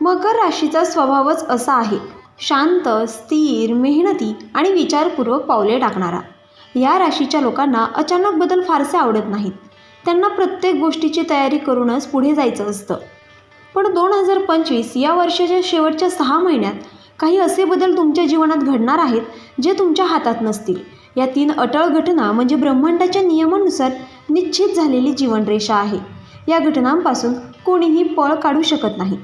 मकर राशीचा स्वभावच असा आहे. शांत स्थिर मेहनती आणि विचारपूर्वक पावले टाकणारा. या राशीच्या लोकांना अचानक बदल फारसे आवडत नाहीत. त्यांना प्रत्येक गोष्टीची तयारी करूनच पुढे जायचं असतं. पण दोन हजार पंचवीस या वर्षाच्या शेवटच्या सहा महिन्यात काही असे बदल तुमच्या जीवनात घडणार आहेत जे तुमच्या हातात नसतील. या तीन अटळ घटना म्हणजे ब्रह्मांडाच्या नियमानुसार निश्चित झालेली जीवनरेषा आहे. या घटनांपासून कोणीही पळ काढू शकत नाही.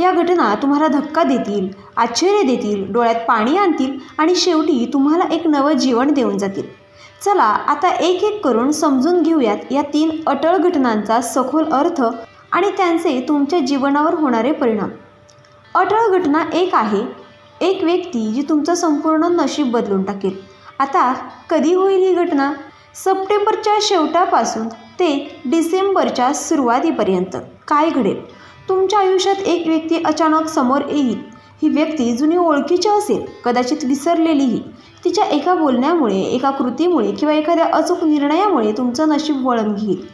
या घटना तुम्हाला धक्का देतील आश्चर्य देतील डोळ्यात पाणी आणतील आणि शेवटी तुम्हाला एक नवं जीवन देऊन जातील. चला आता एक एक करून समजून घेऊयात या तीन अटळ घटनांचा सखोल अर्थ आणि त्यांचे तुमच्या जीवनावर होणारे परिणाम. अटळ घटना एक आहे एक व्यक्ती जी तुमचं संपूर्ण नशीब बदलून टाकेल. आता कधी होईल ही घटना? सप्टेंबरच्या शेवटापासून ते डिसेंबरच्या सुरुवातीपर्यंत काय घडेल? तुमच्या आयुष्यात एक व्यक्ती अचानक समोर येईल. ही व्यक्ती जुनी ओळखीची असेल कदाचित विसरलेलीही. तिच्या एका बोलण्यामुळे एका कृतीमुळे किंवा एखाद्या अचूक निर्णयामुळे तुमचं नशीब वळण घेईल.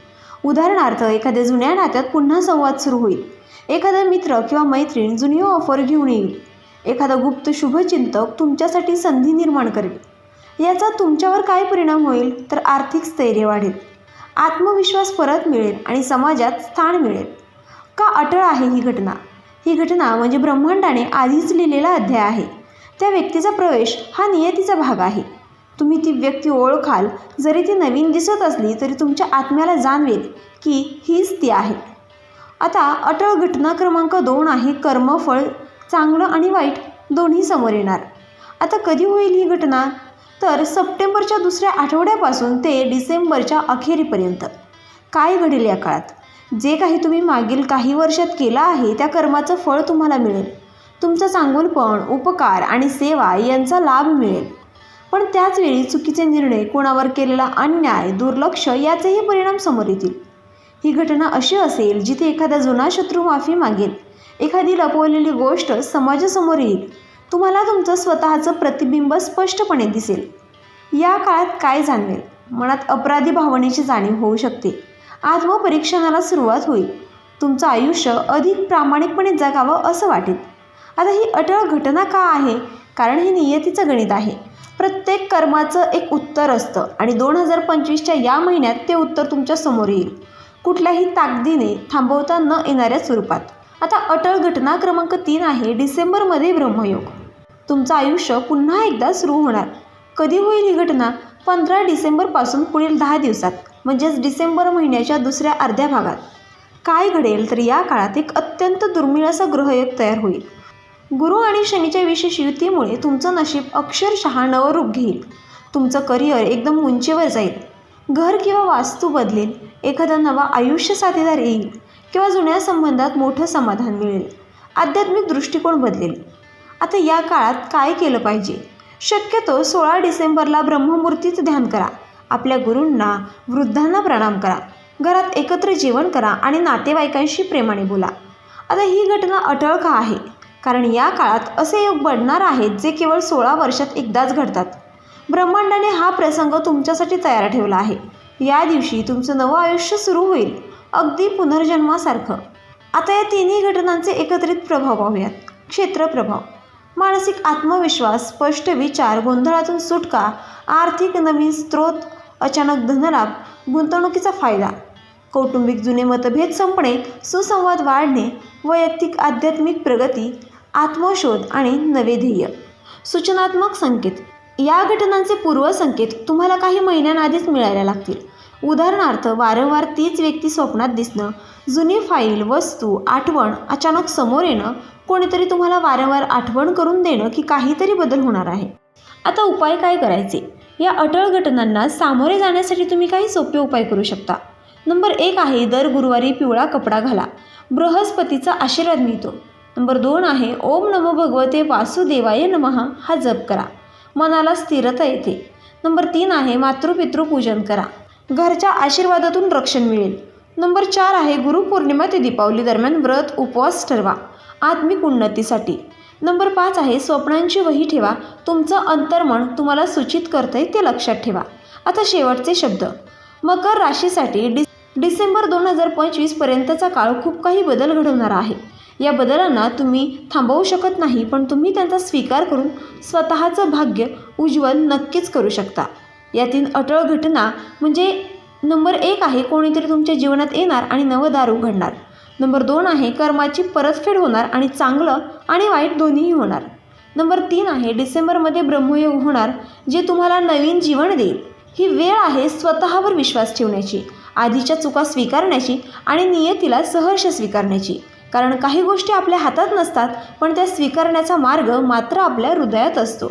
उदाहरणार्थ एखाद्या जुन्या नात्यात पुन्हा संवाद सुरू होईल. एखादा मित्र किंवा मैत्रीण जुनी ऑफर घेऊन येईल. एखादा गुप्त शुभचिंतक तुमच्यासाठी संधी निर्माण करेल. याचा तुमच्यावर काय परिणाम होईल? तर आर्थिक स्थैर्य वाढेल. आत्मविश्वास परत मिळेल आणि समाजात स्थान मिळेल. का अटळ आहे ही घटना. ही घटना म्हणजे ब्रह्मांडाने आधीच लिहिलेला अध्याय आहे. त्या व्यक्तीचा प्रवेश हा नियतीचा भाग आहे. तुम्ही ती व्यक्ती ओळखाल जरी ती नवीन दिसत असली तरी तुमच्या आत्म्याला जाणवेल की हीच ती आहे. आता अटळ घटना क्रमांक दोन आहे कर्मफळ चांगलं आणि वाईट दोन्ही समोर येणार. आता कधी होईल ही घटना? तर सप्टेंबरच्या दुसऱ्या आठवड्यापासून ते डिसेंबरच्या अखेरीपर्यंत. काय घडेल या काळात? जे काही तुम्ही मागील काही वर्षात केलं आहे त्या कर्माचं फळ तुम्हाला मिळेल. तुमचं चांगुलपण उपकार आणि सेवा यांचा लाभ मिळेल. पण त्याचवेळी चुकीचे निर्णय कोणावर केलेला अन्याय दुर्लक्ष याचेही परिणाम समोर येतील. ही घटना अशी असेल जिथे एखादा जुना शत्रू माफी मागेल. एखादी लपवलेली गोष्ट समाजासमोर येईल. तुम्हाला तुमचं स्वतःचं प्रतिबिंब स्पष्टपणे दिसेल. या काळात काय जाणवेल? मनात अपराधी भावनेची जाणीव होऊ शकते. आत्मपरीक्षणाला सुरुवात होईल. तुमचं आयुष्य अधिक प्रामाणिकपणे जगावं असं वाटेल. आता ही अटळ घटना का आहे? कारण हे नियतीचं गणित आहे. प्रत्येक कर्माचं एक उत्तर असतं आणि दोन हजार पंचवीसच्या या महिन्यात ते उत्तर तुमच्यासमोर येईल. कुठल्याही ताकदीने थांबवता न येणाऱ्या स्वरूपात. आता अटळ घटना क्रमांक तीन आहे डिसेंबरमध्ये ब्रह्मयोग. तुमचं आयुष्य पुन्हा एकदा सुरू होणार. कधी होईल ही घटना? पंधरा डिसेंबरपासून पुढील दहा दिवसात. म्हणजेच डिसेंबर महिन्याच्या दुसऱ्या अर्ध्या भागात. काय घडेल तर या काळात एक अत्यंत दुर्मिळ असा ग्रहयोग तयार होईल. गुरु आणि शनीच्या विशेष युतीमुळे तुमचं नशीब अक्षरशः नवरूप घेईल. तुमचं करिअर एकदम उंचीवर जाईल. घर किंवा वास्तू बदलेल. एखादा नवा आयुष्य साथीदार येईल. किंवा जुन्या संबंधात मोठं समाधान मिळेल. आध्यात्मिक दृष्टिकोन बदलेल. आता या काळात काय केलं पाहिजे? शक्यतो सोळा डिसेंबरला ब्रह्ममूर्तीचं ध्यान करा. आपल्या गुरूंना वृद्धांना प्रणाम करा. घरात एकत्र जेवण करा आणि नातेवाईकांशी प्रेमाने बोला. आता ही घटना अटळ का आहे? कारण या काळात असे योग बनणार आहेत जे केवळ सोळा वर्षात एकदाच घडतात. ब्रह्मांडाने हा प्रसंग तुमच्यासाठी तयार ठेवला आहे. या दिवशी तुमचं नवं आयुष्य सुरू होईल अगदी पुनर्जन्मासारखं. आता या तिन्ही घटनांचे एकत्रित प्रभाव पाहूयात. क्षेत्र प्रभाव. मानसिक आत्मविश्वास स्पष्ट विचार गोंधळातून सुटका आर्थिक नवीन स्रोत अचानक धनलाभ गुंतवणुकीचा फायदा. कौटुंबिक जुने मतभेद संपणे सुसंवाद वाढणे वैयक्तिक आध्यात्मिक प्रगती आत्मशोध आणि नवे ध्येय. सूचनात्मक संकेत. या घटनांचे पूर्वसंकेत तुम्हाला काही महिन्यांआधीच मिळायला लागतील. उदाहरणार्थ वारंवार तीच व्यक्ती स्वप्नात दिसणं जुनी फाईल वस्तू आठवण अचानक समोर येणं कोणीतरी तुम्हाला वारंवार आठवण करून देणं की काहीतरी बदल होणार आहे. आता उपाय काय करायचे? या अटळ घटनांना सामोरे जाण्यासाठी तुम्ही काही सोपे उपाय करू शकता. नंबर एक आहे दर गुरुवारी पिवळा कपडा घाला. बृहस्पतीचा आशीर्वाद मिळतो. नंबर दोन आहे ओम नमो भगवते वासुदेवाय नमः हा जप करा. मनाला स्थिरता येते. नंबर तीन आहे मातृपितृपूजन करा. घरच्या आशीर्वादातून रक्षण मिळेल. नंबर चार आहे गुरुपौर्णिमा ते दीपावली दरम्यान व्रत उपवास ठरवा. आत्मिक उन्नतीसाठी. नंबर पाच आहे स्वप्नांची वही ठेवा. तुमचं अंतर्मन तुम्हाला सूचित करतंय ते लक्षात ठेवा. आता शेवटचे शब्द. मकर राशीसाठी डि डिसेंबर दोन हजार पंचवीसपर्यंतचा काळ खूप काही बदल घडवणारा आहे. या बदलांना तुम्ही थांबवू शकत नाही पण तुम्ही त्यांचा स्वीकार करून स्वतःचं भाग्य उज्ज्वल नक्कीच करू शकता. यातील अटळ घटना म्हणजे नंबर एक आहे कोणीतरी तुमच्या जीवनात येणार आणि नवं दार उघडणार नंबर दोन आहे कर्माची परतफेड होणार आणि चांगलं आणि वाईट दोन्हीही होणार. नंबर तीन आहे डिसेंबरमध्ये ब्रह्मयोग होणार जे तुम्हाला नवीन जीवन देईल. ही वेळ आहे स्वतःवर विश्वास ठेवण्याची आधीच्या चुका स्वीकारण्याची आणि नियतीला सहर्ष स्वीकारण्याची. कारण काही गोष्टी आपल्या हातात नसतात पण त्या स्वीकारण्याचा मार्ग मात्र आपल्या हृदयात असतो.